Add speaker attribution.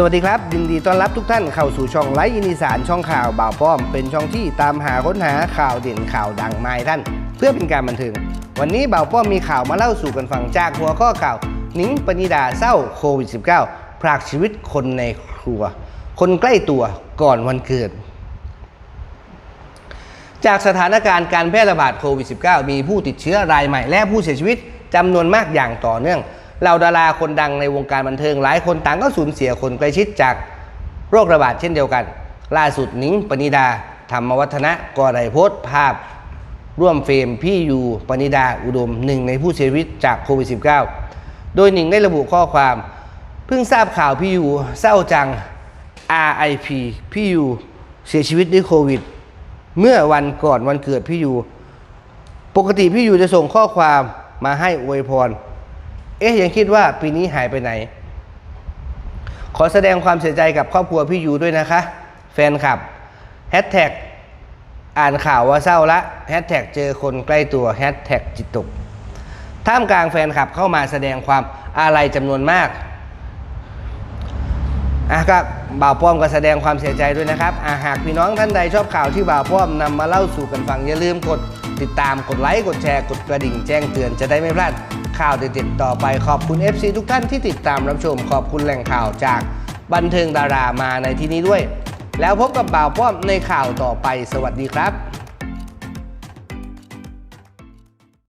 Speaker 1: สวัสดีครับ ยินดีต้อนรับทุกท่านเข้าสู่ช่องไลฟ์อินิสานช่องข่าวบ่าวป้อม เป็นช่องที่ตามหาค้นหาข่าวเด่นข่าวดังมาให้ท่าน เพื่อเป็นการบันเทิงวันนี้บ่าวป้อมมีข่าวมาเล่าสู่กันฟังจากหัวข้อข่าวหนิงปณิดาเศร้าโควิด -19 พรากชีวิตคนในครัว คนใกล้ตัวก่อนวันเกิด จากสถานการณ์การแพร่ระบาดโควิด -19 มีผู้ติดเชื้อรายใหม่และผู้เสียชีวิตจำนวนมากอย่างต่อเนื่อง เหล่าดาราคนดังในวงการบันเทิงหลายคนต่างก็สูญเสียคนใกล้ชิดจากโรคระบาดเช่นเดียวกัน ล่าสุดนิงปณิดาธรรมวัฒนะก็ได้โพสต์ภาพ ร่วมเฟรมพี่ยูปณิดาอุดมหนึ่งในผู้เสียชีวิตจากโควิด -19 โดยหนิงได้ระบุข้อความ เพิ่งทราบข่าวพี่ยูเศร้าจัง RIP พี่ยูเสียชีวิตด้วยโควิด เมื่อวันก่อนวันเกิดพี่ยูปกติพี่ยูจะส่งข้อความมาให้อวยพร เอ๊ะยังคิดว่าปีนี้หายไปไหน ขอแสดงความเสียใจกับครอบครัวพี่ยูด้วยนะคะ แฟนคลับแฮชแท็กอ่านข่าวว่าเศร้าละแฮชแท็กเจอคนใกล้ตัวแฮชแท็กจิตตกท่ามกลางแฟนคลับเข้ามาแสดงความอาลัยจำนวนมากอะก็บ่าวป้อมก็แสดงความเสียใจด้วยนะครับอะหากพี่น้องท่านใดชอบข่าวที่บ่าวป้อมนำมาเล่าสู่กันฟังอย่าลืมกดติดตามกดไลค์กดแชร์กดกระดิ่งแจ้งเตือนจะได้ไม่พลาด ข่าวเด็ดๆต่อไปขอบคุณ FC ทุกท่านที่ติดตามรับชมขอบคุณแหล่งข่าวจากบันเทิงดารามาในที่นี้ด้วย แล้วพบกับบ่าวป้อมในข่าวต่อไปสวัสดีครับ